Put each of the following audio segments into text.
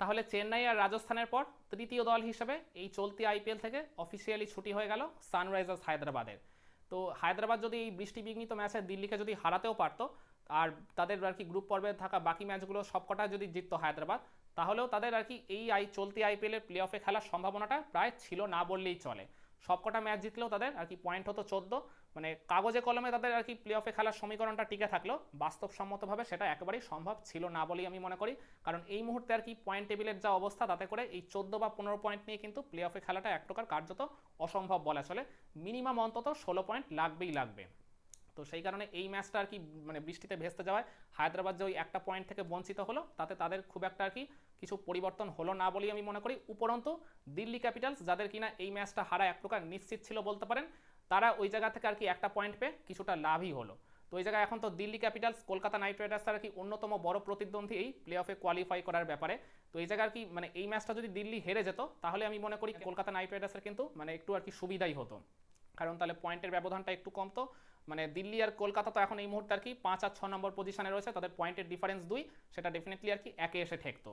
তাহলে চেন্নাই আর রাজস্থানের পর তৃতীয় দল হিসেবে এই চলতি আইপিএল থেকে অফিসিয়ালি ছুটি হয়ে গেল সানরাইজার্স হায়দ্রাবাদের। তো হায়দ্রাবাদ যদি এই বৃষ্টি বিঘ্নিত ম্যাচে দিল্লিকে যদি হারাতেও পারতো, আর তাদের আর কি গ্রুপ পর্বে থাকা বাকি ম্যাচগুলো সবকটা যদি জিততো হায়দ্রাবাদ, তাহলেও তাদের আর কি এই আই চলতি আইপিএলের প্লে অফে খেলার সম্ভাবনাটা প্রায় ছিল না বললেই চলে। সবকটা ম্যাচ জিতলেও তাদের আর কি পয়েন্ট হতো চোদ্দ। মানে কাগজে কলমে তাদের আর কি প্লে অফে খেলার সমীকরণটা টিকে থাকল। বাস্তবসম্মতভাবে সেটা একেবারেই সম্ভব ছিল না বলেই আমি মনে করি। কারণ এই মুহূর্তে আর কি পয়েন্ট টেবিলের যা অবস্থা, তাতে করে এই চোদ্দ বা পনেরো পয়েন্ট নিয়ে কিন্তু প্লে অফে খেলাটা এক প্রকার কার্যত অসম্ভব বলা চলে। মিনিমাম অন্তত ষোলো পয়েন্ট লাগবেই লাগবে। তো সেই কারণে এই ম্যাচটা আর কি মানে বৃষ্টিতে ভেস্তে যাওয়ায় হায়দ্রাবাদ যে ওই একটা পয়েন্ট থেকে বঞ্চিত হলো, তাতে তাদের খুব একটা আর কি কিছু পরিবর্তন হলো না বলেই আমি মনে করি। উপরন্তু, দিল্লি ক্যাপিটালস যাদের কিনা এই ম্যাচটা হারা এক প্রকার নিশ্চিত ছিল বলতে পারেন, তারা ওই জায়গা থেকে আর কি একটা পয়েন্ট পেয়ে কিছুটা লাভই হলো। তো ওই জায়গায় এখন তো Delhi Capitals, Kolkata Knight Riders আর কি অন্যতম বড় প্রতিদ্বন্দ্বী এই প্লে অফে কোয়ালিফাই করার ব্যাপারে। তো এই জায়গায় কি মানে এই ম্যাচটা যদি দিল্লি হেরে যেত, তাহলে আমি মনে করি কলকাতা নাইট রাইডার্সের কিন্তু মানে একটু আর কি সুবিধাই হতো। কারণ তাহলে পয়েন্টের ব্যবধানটা একটু কমতো মানে দিল্লি আর কলকাতা তো এখন এই মুহূর্তে আর কি পাঁচ আর ছ নম্বর পজিশনে রয়েছে, তাদের পয়েন্টের ডিফারেন্স দুই, সেটা ডেফিনেটলি আর কি একে এসে ঠেকতো।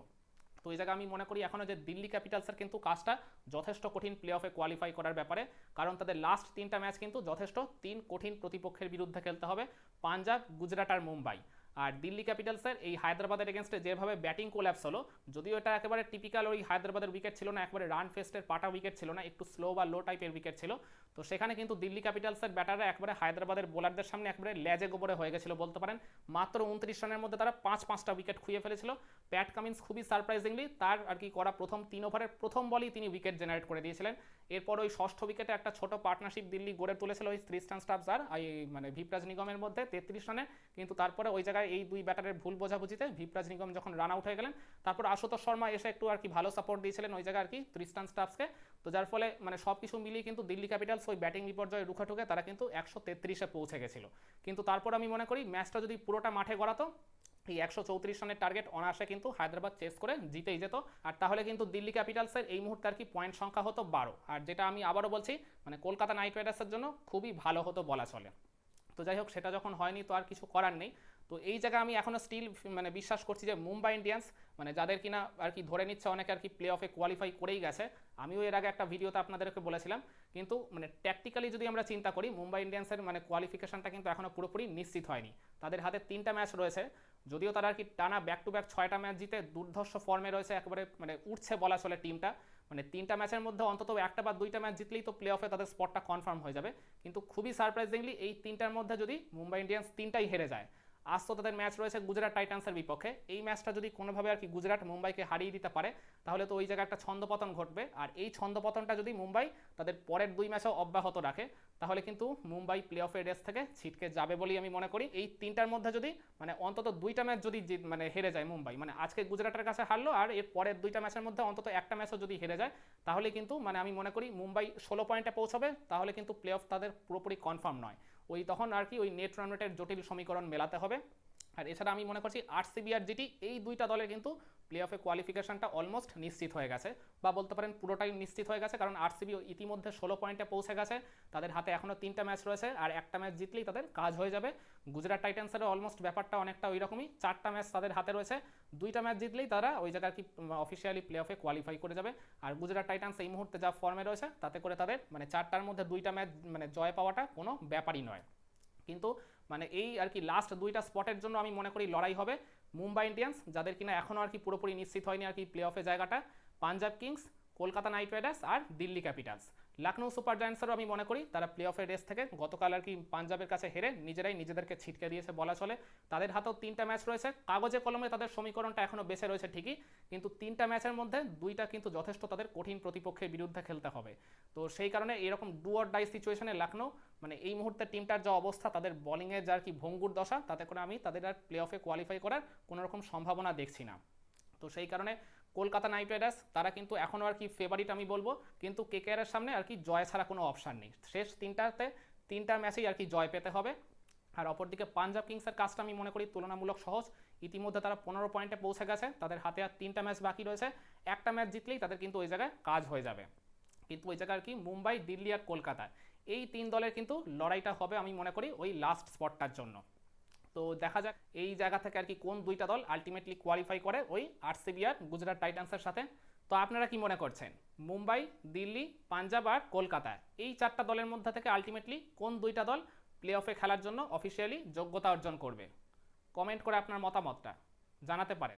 তো এই জায়গায় আমি মনে করি এখনও যে দিল্লি ক্যাপিটালসের কিন্তু কাজটা যথেষ্ট কঠিন প্লে অফে কোয়ালিফাই করার ব্যাপারে। কারণ তাদের লাস্ট তিনটা ম্যাচ কিন্তু যথেষ্ট তিন কঠিন প্রতিপক্ষের বিরুদ্ধে খেলতে হবে। পাঞ্জাব, গুজরাট আর মুম্বাই। আর দিল্লি ক্যাপিটালসের এই হায়দ্রাবাদের এগেনস্টে যেভাবে ব্যাটিং কোল্যাপস হলো, যদিও এটা একেবারে টিপিক্যাল ওই হায়দ্রাবাদের উইকেট ছিল না, একবারে রান ফেস্টের পাটা উইকেট ছিল না, একটু স্লো বা লো টাইপের উইকেট ছিল। তো সেখানে কিন্তু দিল্লি ক্যাপিটালসের ব্যাটাররা একবারে হায়দ্রাবাদের বোলারদের সামনে একবারে লেজে গোবরে হয়ে গেছিল বলতে পারেন। মাত্র উনত্রিশ রানের মধ্যে তারা পাঁচ পাঁচটা উইকেট খুঁয়ে ফেলেছিল। প্যাট কামিন্স খুবই সারপ্রাইজিংলি তার আর কি করা প্রথম তিন ওভারের প্রথম বলই তিনি উইকেট জেনারেট করে দিয়েছিলেন। এরপর ওই ষষ্ঠ উইকেটে একটা ছোট পার্টনারশিপ দিল্লি গড়ে তুলেছিল ওই ত্রিস্টান এই মানে ভিপরাজ নিগমের মধ্যে তেত্রিশ রানে। কিন্তু তারপরে ওই জায়গায় এই দুই ব্যাটারের ভুল বোঝাবুঝিতে ভিপরাজ নিগম যখন রান আউট হয়ে গেলেন, তারপর আশুতোষ শর্মা এসে একটু আর কি ভালো সাপোর্ট দিয়েছিলেন ওই জায়গায় আর কি ত্রিস্টান স্টাফসকে তো যার ফলে মানে সব কিছু মিলিয়ে কিন্তু দিল্লি ক্যাপিটালস ওই ব্যাটিং বিপর্যয়ে রুখে ঠুকে তারা কিন্তু একশো তেত্রিশে পৌঁছে গেছিল। কিন্তু তারপর আমি মনে করি ম্যাচটা যদি পুরোটা মাঠে গড়াতো, এই একশো চৌত্রিশ রানের টার্গেট অনায়াসে কিন্তু হায়দ্রাবাদ চেস করে জিতেই যেত। আর তাহলে কিন্তু দিল্লি ক্যাপিটালসের এই মুহূর্তে আর কি পয়েন্ট সংখ্যা হতো বারো। আর যেটা আমি আবারও বলছি মানে কলকাতা নাইট রাইডার্সের জন্য খুবই ভালো হতো বলা চলে। তো যাই হোক, সেটা যখন হয়নি তো আর কিছু করার নেই। তো এই জায়গায় আমি এখনও স্টিল মানে বিশ্বাস করছি যে মুম্বাই ইন্ডিয়ান্স মানে যাদের কিনা আর কি ধরে নিচ্ছে অনেকে আর কি প্লে অফে কোয়ালিফাই করেই গেছে। আমিও এর আগে একটা ভিডিওতে আপনাদেরকে বলেছিলাম, কিন্তু মানে ট্যাকটিক্যালি যদি আমরা চিন্তা করি, মুম্বাই ইন্ডিয়ান্সের মানে কোয়ালিফিকেশনটা কিন্তু এখনও পুরোপুরি নিশ্চিত হয়নি। তাদের হাতে তিনটা ম্যাচ রয়েছে, যদিও তারা আর কি টানা ব্যাক টু ব্যাক ছয়টা ম্যাচ জিতে দুর্ধর্ষ ফর্মে রয়েছে, একেবারে মানে উঠছে বলা চলে টিমটা মানে তিনটা ম্যাচের মধ্যে অন্তত একটা বা দুইটা ম্যাচ জিতলেই তো প্লে অফে তাদের স্পটটা কনফার্ম হয়ে যাবে। কিন্তু খুবই সারপ্রাইজিংলি এই তিনটার মধ্যে যদি মুম্বাই ইন্ডিয়ান্স তিনটাই হেরে যায় আজ তাদের ম্যাচ রয়েছে গুজরাট টাইটান্সের বিপক্ষে। এই ম্যাচটা যদি কোনোভাবে আর কি গুজরাট মুম্বাইকে হারিয়ে দিতে পারে, তাহলে তো ওই জায়গায় একটা ছন্দপতন ঘটবে। আর এই ছন্দপতনটা যদি মুম্বাই তাদের পরের দুই ম্যাচেও অব্যাহত রাখে, তাহলে কিন্তু মুম্বাই প্লে অফের রেস থেকে ছিটকে যাবে বলেই আমি মনে করি। এই তিনটার মধ্যে যদি মানে অন্তত দুইটা ম্যাচ যদি মানে হেরে যায় মুম্বাই মানে আজকে গুজরাটের কাছে হারলো আর এর পরের দুইটা ম্যাচের মধ্যে অন্তত একটা ম্যাচও যদি হেরে যায়, তাহলে কিন্তু মানে আমি মনে করি মুম্বাই ষোলো পয়েন্টে পৌঁছাবে, তাহলে কিন্তু প্লে অফ তাদের পুরোপুরি কনফার্ম নয়। ওই তখন আর কি ওই নেট রান রেটের জটিল সমীকরণ মেলাতে হবে। আর এছাড়া আমি মনে করছি আরসিবি আর জিটি এই দুইটা দলের কিন্তু প্লে অফে কোয়ালিফিকেশনটা অলমোস্ট নিশ্চিত হয়ে গেছে। বা বলতে পারেন পুরোটাই নিশ্চিত হয়ে গেছে, কারণ আরসিবি ইতিমধ্যে ষোলো পয়েন্টে পৌঁছে গেছে। তাদের হাতে এখনও তিনটা ম্যাচ রয়েছে, আর একটা ম্যাচ জিতলেই তাদের কাজ হয়ে যাবে। গুজরাট টাইটান্সেরও অলমোস্ট ব্যাপারটা অনেকটা ওই রকমই চারটা ম্যাচ তাদের হাতে রয়েছে। দুইটা ম্যাচ জিতলেই তারা ওই জায়গায় কি অফিসিয়ালি প্লে অফে কোয়ালিফাই করে যাবে। আর গুজরাট টাইটান্স এই মুহূর্তে যা ফর্মে রয়েছে, তাতে করে তাদের মানে চারটার মধ্যে দুইটা ম্যাচ মানে জয় পাওয়াটা কোনো ব্যাপারই নয়। কিন্তু মানে এই আর কি লাস্ট দুইটা স্পটের জন্য আমি মনে করি লড়াই হবে। মুম্বাই ইন্ডিয়ান্স, যাদের কিনা এখনও আর কি পুরোপুরি নিশ্চিত হয়নি আর কি প্লে অফে জায়গাটা, Punjab Kings, Kolkata Knight Riders আর দিল্লি ক্যাপিটালস। লখনৌ সুপার জায়ান্টসেরও আমি মনে করি, তারা প্লে অফের রেস থেকে গতকাল আর কি পাঞ্জাবের কাছে হেরে নিজেরাই নিজেদেরকে ছিটকে দিয়েছে বলা চলে। তাদের হাতেও তিনটা ম্যাচ রয়েছে। কাগজে কলমে তাদের সমীকরণটা এখনও বেঁচে রয়েছে ঠিকই, কিন্তু তিনটা ম্যাচের মধ্যে দুইটা কিন্তু যথেষ্ট তাদের কঠিন প্রতিপক্ষের বিরুদ্ধে খেলতে হবে। তো সেই কারণে এরকম ডু অর ডাই সিচুয়েশনে লখনৌ মানে এই মুহূর্তে টিমটার যা অবস্থা, তাদের বলিংয়ের যার কি ভঙ্গুর দশা, তাতে করে আমি তাদের আর প্লে অফে কোয়ালিফাই করার কোনোরকম সম্ভাবনা দেখছি না। তো সেই কারণে কলকাতা নাইট রাইডার্স, তারা কিন্তু এখনও আর কি ফেভারিট আমি বলব। কিন্তু কেকেআরের সামনে আর কি জয় ছাড়া কোনো অপশান নেই। শেষ তিনটাতে, তিনটা ম্যাচেই আর কি জয় পেতে হবে। আর অপরদিকে পাঞ্জাব কিংসের কাজটা আমি মনে করি তুলনামূলক সহজ। ইতিমধ্যে তারা পনেরো পয়েন্টে পৌঁছে গেছে, তাদের হাতে আর তিনটা ম্যাচ বাকি রয়েছে। একটা ম্যাচ জিতলেই তাদের কিন্তু ওই জায়গায় কাজ হয়ে যাবে। কিন্তু ওই জায়গায় আর কি মুম্বাই, দিল্লি আর কলকাতা, এই তিন দলের কিন্তু লড়াইটা হবে আমি মনে করি ওই লাস্ট স্পটটার জন্য। তো দেখা যাক এই জায়গা থেকে আর কি কোন দুইটা দল আলটিমেটলি কোয়ালিফাই করে ওই আরসিবি আর গুজরাট টাইটান্সের সাথে। তো আপনারা কি মনে করছেন? মুম্বাই, দিল্লি, পাঞ্জাব আর কলকাতা, এই চারটা দলের মধ্যে থেকে আলটিমেটলি কোন দুইটা দল প্লে অফে খেলার জন্য অফিসিয়ালি যোগ্যতা অর্জন করবে? কমেন্ট করে আপনার মতামতটা জানাতে পারেন।